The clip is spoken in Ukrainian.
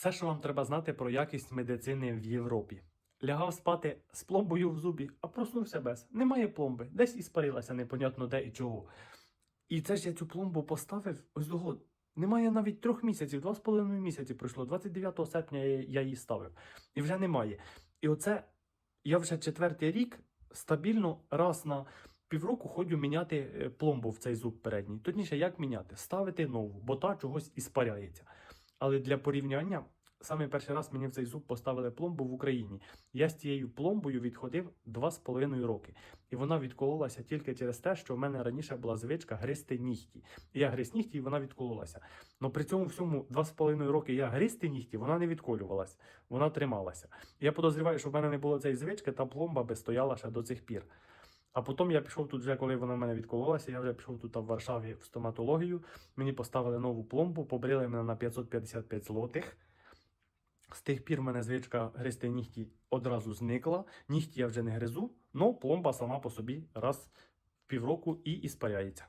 Все, що вам треба знати про якість медицини в Європі. Лягав спати з пломбою в зубі, а проснувся без. Немає пломби, десь і спарилася, непонятно де і чого. І це ж я цю пломбу поставив ось того. Немає навіть трьох місяців, два з половиною місяці пройшло. 29 серпня я, я її ставив. І вже немає. І оце я вже четвертий рік стабільно раз на півроку ходжу міняти е, пломбу в цей зуб передній. Точніше, як міняти? Ставити нову, бо та чогось іспаряється. Але для порівняння, саме перший раз мені в цей зуб поставили пломбу в Україні. Я з цією пломбою відходив два з половиною роки. І вона відкололася тільки через те, що в мене раніше була звичка гризти нігті. І я гриз нігті, і вона відкололася. Но при цьому всьому два з половиною роки я гризти нігті, вона не відколювалася, вона трималася. Я подозріваю, що в мене не було цієї звички, та пломба би стояла ще до цих пір. А потім я пішов тут вже, коли вона в мене відкололася, я вже пішов тут в Варшаві в стоматологію. Мені поставили нову пломбу, побрили мене на 555 злотих. З тих пір в мене звичка гризти нігті одразу зникла. Нігті я вже не гризу, але пломба сама по собі раз в півроку і іспаряється.